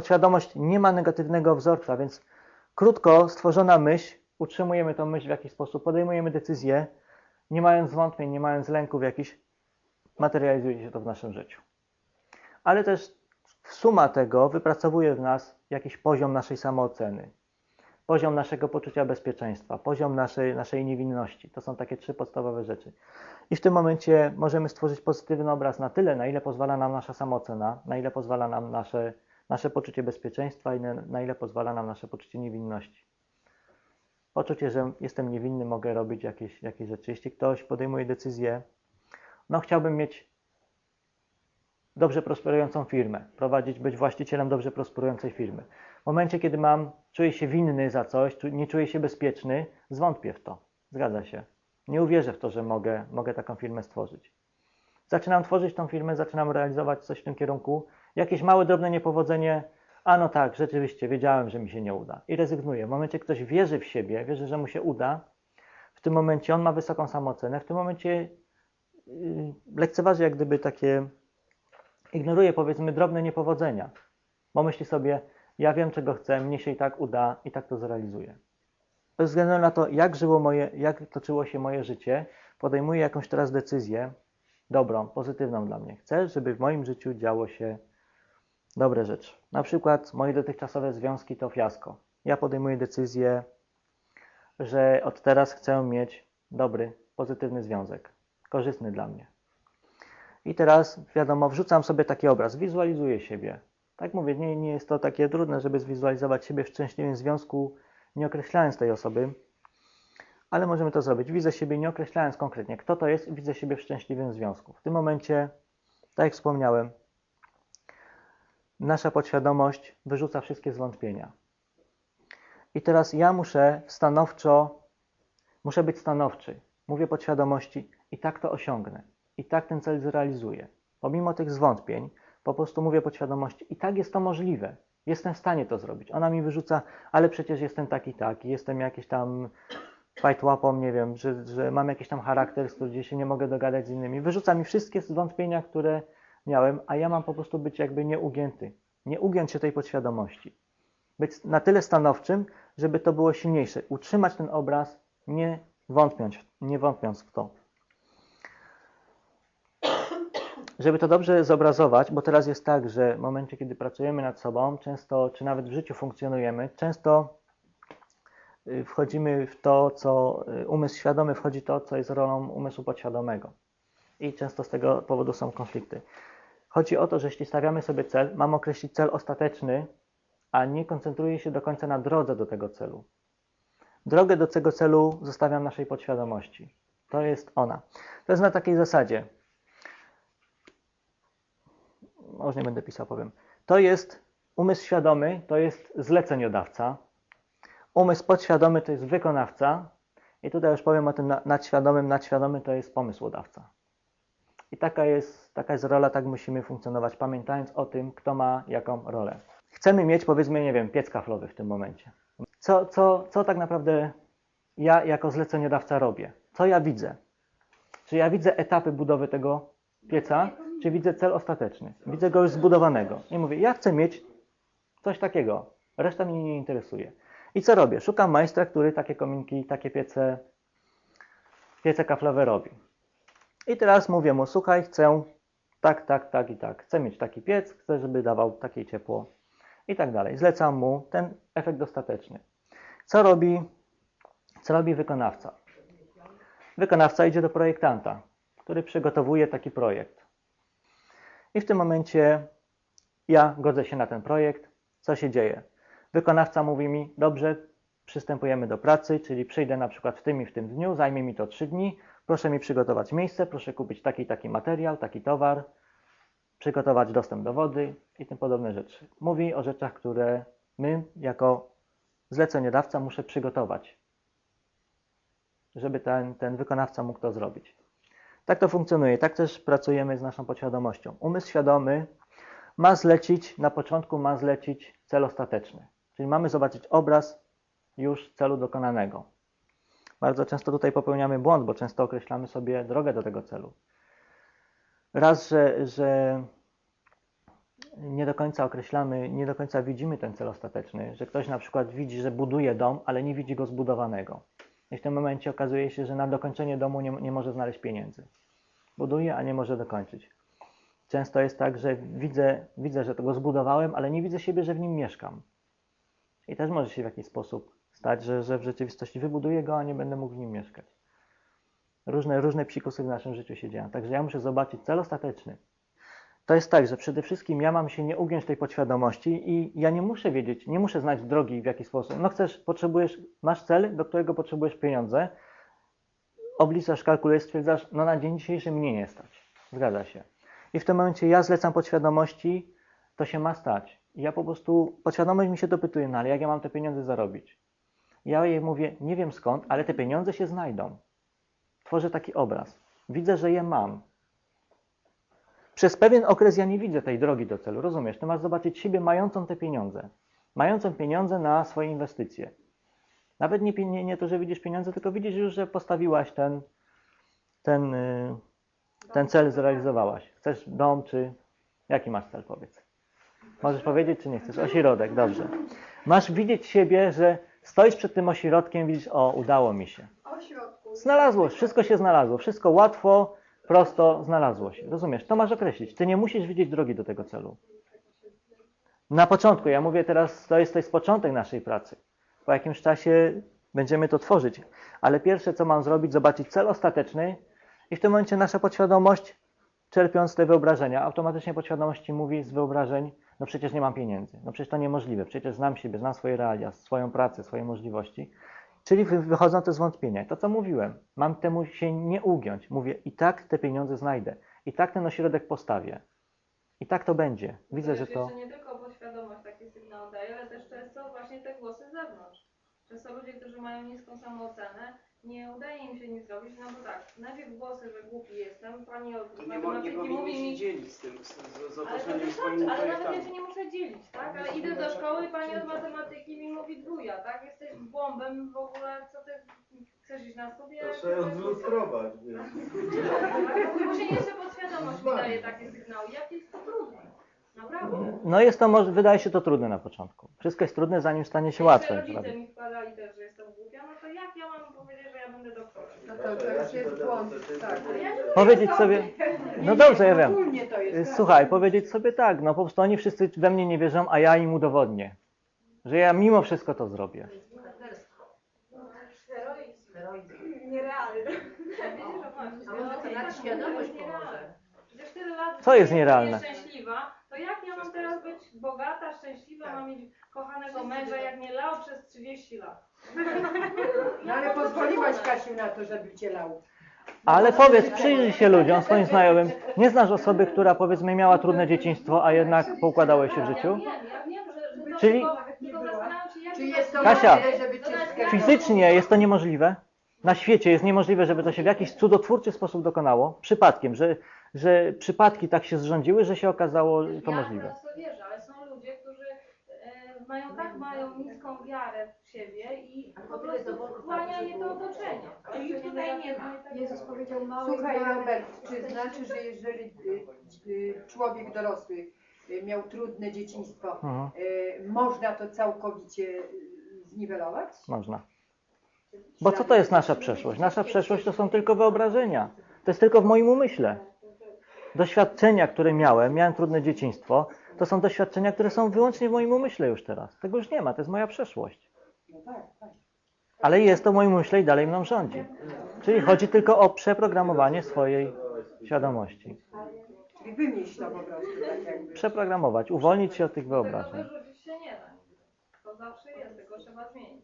podświadomość nie ma negatywnego wzorca, więc krótko stworzona myśl, utrzymujemy tą myśl w jakiś sposób, podejmujemy decyzję, nie mając zwątpień, nie mając lęków jakichś, materializuje się to w naszym życiu. Ale też suma tego wypracowuje w nas jakiś poziom naszej samooceny, poziom naszego poczucia bezpieczeństwa, poziom naszej, naszej niewinności. To są takie trzy podstawowe rzeczy. I w tym momencie możemy stworzyć pozytywny obraz na tyle, na ile pozwala nam nasza samoocena, na ile pozwala nam nasze, nasze poczucie bezpieczeństwa i na, ile pozwala nam nasze poczucie niewinności. Poczucie, że jestem niewinny, mogę robić jakieś, jakieś rzeczy. Jeśli ktoś podejmuje decyzję, no chciałbym mieć dobrze prosperującą firmę, prowadzić, być właścicielem dobrze prosperującej firmy. W momencie, kiedy mam, czuję się winny za coś, nie czuję się bezpieczny, zwątpię w to. Zgadza się. Nie uwierzę w to, że mogę, mogę taką firmę stworzyć. Zaczynam tworzyć tą firmę, zaczynam realizować coś w tym kierunku. Jakieś małe, drobne niepowodzenie, a no tak, rzeczywiście, wiedziałem, że mi się nie uda. I rezygnuję. W momencie, ktoś wierzy w siebie, wierzy, że mu się uda, w tym momencie on ma wysoką samoocenę, w tym momencie yy, lekceważy jak gdyby takie, ignoruje powiedzmy drobne niepowodzenia, bo myśli sobie, ja wiem czego chcę, mnie się i tak uda i tak to zrealizuję. Bez względu na to, jak żyło moje, jak toczyło się moje życie, podejmuję jakąś teraz decyzję dobrą, pozytywną dla mnie. Chcę, żeby w moim życiu działo się dobre rzeczy. Na przykład moje dotychczasowe związki to fiasko. Ja podejmuję decyzję, że od teraz chcę mieć dobry, pozytywny związek, korzystny dla mnie. I teraz, wiadomo, wrzucam sobie taki obraz, wizualizuję siebie. Tak mówię, nie, nie jest to takie trudne, żeby zwizualizować siebie w szczęśliwym związku, nie określając tej osoby, ale możemy to zrobić. Widzę siebie nie określając konkretnie, kto to jest, widzę siebie w szczęśliwym związku. W tym momencie, tak jak wspomniałem, nasza podświadomość wyrzuca wszystkie zwątpienia. I teraz ja muszę stanowczo, muszę być stanowczy. Mówię podświadomości i tak to osiągnę. I tak ten cel zrealizuję. Pomimo tych zwątpień, po prostu mówię podświadomości i tak jest to możliwe. Jestem w stanie to zrobić. Ona mi wyrzuca, ale przecież jestem taki, taki, jestem jakiś tam fajtłapą, nie wiem, że, że mam jakiś tam charakter, z którym się nie mogę dogadać z innymi. Wyrzuca mi wszystkie zwątpienia, które miałem, a ja mam po prostu być jakby nieugięty. Nie ugiąć się tej podświadomości. Być na tyle stanowczym, żeby to było silniejsze. Utrzymać ten obraz, nie wątpiąc, nie wątpiąc w to. Żeby to dobrze zobrazować, bo teraz jest tak, że w momencie, kiedy pracujemy nad sobą, często, czy nawet w życiu funkcjonujemy, często y, wchodzimy w to, co y, umysł świadomy wchodzi to, co jest rolą umysłu podświadomego. I często z tego powodu są konflikty. Chodzi o to, że jeśli stawiamy sobie cel, mam określić cel ostateczny, a nie koncentruję się do końca na drodze do tego celu. Drogę do tego celu zostawiam naszej podświadomości. To jest ona. To jest na takiej zasadzie. Może nie będę pisał, powiem. To jest umysł świadomy, to jest zleceniodawca. Umysł podświadomy to jest wykonawca. I tutaj już powiem o tym nadświadomym. Nadświadomy to jest pomysłodawca. I taka jest, taka jest rola, tak musimy funkcjonować, pamiętając o tym, kto ma jaką rolę. Chcemy mieć, powiedzmy, nie wiem, piec kaflowy w tym momencie. Co, co, co tak naprawdę ja jako zleceniodawca robię? Co ja widzę? Czy ja widzę etapy budowy tego pieca, czy widzę cel ostateczny? Widzę go już zbudowanego. I mówię, ja chcę mieć coś takiego. Reszta mnie nie interesuje. I co robię? Szukam majstra, który takie kominki, takie piece, piece kaflowe robi. I teraz mówię mu, słuchaj, chcę tak, tak, tak i tak. Chcę mieć taki piec, chcę, żeby dawał takie ciepło i tak dalej. Zlecam mu ten efekt ostateczny. Co robi, co robi wykonawca? Wykonawca idzie do projektanta, który przygotowuje taki projekt. I w tym momencie ja godzę się na ten projekt. Co się dzieje? Wykonawca mówi mi, dobrze, przystępujemy do pracy, czyli przyjdę na przykład w tym i w tym dniu, zajmie mi to 3 dni, Proszę mi przygotować miejsce, proszę kupić taki taki materiał, taki towar, przygotować dostęp do wody i tym podobne rzeczy. Mówi o rzeczach, które my jako zleceniodawca muszę przygotować, żeby ten, ten wykonawca mógł to zrobić. Tak to funkcjonuje, tak też pracujemy z naszą podświadomością. Umysł świadomy ma zlecić, na początku ma zlecić cel ostateczny. Czyli mamy zobaczyć obraz już celu dokonanego. Bardzo często tutaj popełniamy błąd, bo często określamy sobie drogę do tego celu. Raz, że, że nie do końca określamy, nie do końca widzimy ten cel ostateczny, że ktoś na przykład widzi, że buduje dom, ale nie widzi go zbudowanego. I w tym momencie okazuje się, że na dokończenie domu nie, nie może znaleźć pieniędzy. Buduje, a nie może dokończyć. Często jest tak, że widzę, widzę, że to go zbudowałem, ale nie widzę siebie, że w nim mieszkam. I też może się w jakiś sposób stać, że, że w rzeczywistości wybuduję go, a nie będę mógł w nim mieszkać. Różne, różne psikusy w naszym życiu się dzieją. Także ja muszę zobaczyć cel ostateczny. To jest tak, że przede wszystkim ja mam się nie ugiąć tej podświadomości i ja nie muszę wiedzieć, nie muszę znać drogi w jaki sposób. No chcesz, potrzebujesz, masz cel, do którego potrzebujesz pieniądze, obliczasz, kalkulujesz, stwierdzasz, no na dzień dzisiejszy mnie nie stać. Zgadza się. I w tym momencie ja zlecam podświadomości, to się ma stać. Ja po prostu, podświadomość mi się dopytuje, no ale jak ja mam te pieniądze zarobić? Ja jej mówię, nie wiem skąd, ale te pieniądze się znajdą. Tworzę taki obraz. Widzę, że je mam. Przez pewien okres ja nie widzę tej drogi do celu, rozumiesz? Ty masz zobaczyć siebie mającą te pieniądze. Mającą pieniądze na swoje inwestycje. Nawet nie, nie, nie to, że widzisz pieniądze, tylko widzisz już, że postawiłaś ten, ten, y, ten cel, zrealizowałaś. Chcesz dom, czy jaki masz cel, powiedz? Możesz powiedzieć, czy nie chcesz? Ośrodek, dobrze. Masz widzieć siebie, że stoisz przed tym ośrodkiem, widzisz, o, udało mi się. Znalazło, wszystko się znalazło, wszystko łatwo, prosto znalazło się. Rozumiesz? To masz określić. Ty nie musisz widzieć drogi do tego celu. Na początku, ja mówię teraz, to jest, to jest początek naszej pracy. Po jakimś czasie będziemy to tworzyć. Ale pierwsze, co mam zrobić, zobaczyć cel ostateczny i w tym momencie nasza podświadomość, czerpiąc te wyobrażenia, automatycznie podświadomość ci mówi z wyobrażeń, no przecież nie mam pieniędzy, no przecież to niemożliwe, przecież znam siebie, znam swoje realia, swoją pracę, swoje możliwości. Czyli wy- wychodzą te zwątpienia. To, co mówiłem, mam temu się nie ugiąć. Mówię, i tak te pieniądze znajdę, i tak ten ośrodek postawię. I tak to będzie. Widzę, że to... Nie tylko podświadomość taki sygnał daje, ale też często właśnie te głosy z zewnątrz. Często ludzie, którzy mają niską samoocenę, nie udaje im się nic zrobić, no bo tak, najpierw głosy, że głupi jestem, pani od To nie, mo, nie matematyki mówi się mi, dzielić z tym, z, z, z ale to otoczeniem wystarczy, ale nawet ja projektami. się nie muszę dzielić, tak? Ale idę do szkoły i pani od matematyki mi mówi dwuja, tak? Jesteś bombem w ogóle, co ty chcesz iść na studia? Trzeba ją zlustrować, wiesz. Tak, Później jeszcze podświadomość mi daje takie sygnały, jak jest to trudne. Naprawdę. No jest to, może, wydaje się to trudne na początku. Wszystko jest trudne, zanim stanie się Jeszcze łatwe. rodzice prawda? mi wkładali też, że jestem głupia, no to jak ja mam powiedzieć, że ja będę doktorem? No to, to już jest błąd. Tak. Ale ja nie Powiedzieć sobie, no dobrze, ja wiem. Ogólnie to jest. Słuchaj, powiedzieć sobie tak, no po prostu oni wszyscy we mnie nie wierzą, a ja im udowodnię, że ja mimo wszystko to zrobię. Nierealne. A może to nadświadomość pomoże? Przecież tyle lat Co jest nierealne? szczęśliwa, to jak ja mam teraz być bogata, szczęśliwa, mam mieć kochanego męża, jak nie lał przez 30 lat? No ale pozwoliłaś Kasiu na to, żeby cię lał. Ale powiedz, przyjrzyj się ludziom, swoim znajomym. Nie znasz osoby, która powiedzmy miała trudne dzieciństwo, a jednak poukładało się w życiu? Czyli- Czy jest to Kasia. możliwe, żeby cię zgadzać? Fizycznie jest to niemożliwe. Na świecie jest niemożliwe, żeby to się w jakiś cudotwórczy sposób dokonało. Przypadkiem, że, że przypadki tak się zrządziły, że się okazało to możliwe. Ja w to wierzę, ale są ludzie, którzy e, mają tak mają niską wiarę w siebie i po prostu wchłania je to otoczenie. I tutaj nie ma. Jezus powiedział Słuchaj Robert, czy znaczy, że jeżeli y, y, człowiek dorosły y, miał trudne dzieciństwo, Mhm, y, można to całkowicie y, zniwelować? można. Bo co to jest nasza przeszłość? Nasza przeszłość to są tylko wyobrażenia. To jest tylko w moim umyśle. Doświadczenia, które miałem, miałem trudne dzieciństwo, to są doświadczenia, które są wyłącznie w moim umyśle już teraz. Tego już nie ma, to jest moja przeszłość. Ale jest to w moim umyśle i dalej mną rządzi. Czyli chodzi tylko o przeprogramowanie swojej świadomości. Czyli wymyśl to po prostu tak jakby. Przeprogramować, uwolnić się od tych Tego wyobrażeń. się nie da. To zawsze jest, tylko trzeba zmienić.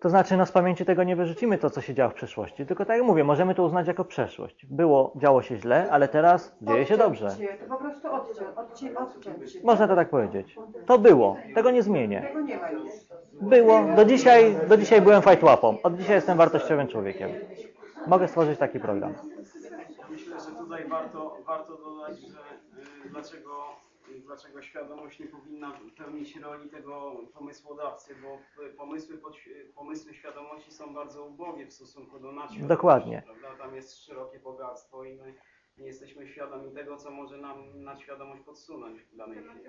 To znaczy, no z pamięci tego nie wyrzucimy to, co się działo w przeszłości, tylko tak jak mówię, możemy to uznać jako przeszłość. Było, działo się źle, ale teraz dzieje się dobrze. Się, to po prostu odciąć, odciąć, odciąć się. Można to tak powiedzieć. To było, tego nie zmienię. Tego nie ma już. Było, do dzisiaj, do dzisiaj byłem fajtłapą, od dzisiaj jestem wartościowym człowiekiem. Mogę stworzyć taki program. Myślę, że tutaj warto, warto dodać, że y, dlaczego, dlaczego świadomość nie powinna pełnić roli tego pomysłodawcy, bo pomysły, pod, pomysły świadomości są bardzo ubogie w stosunku do nadświadomości. Dokładnie. Prawda? Tam jest szerokie bogactwo i my nie jesteśmy świadomi tego, co może nam na świadomość podsunąć w danej chwili.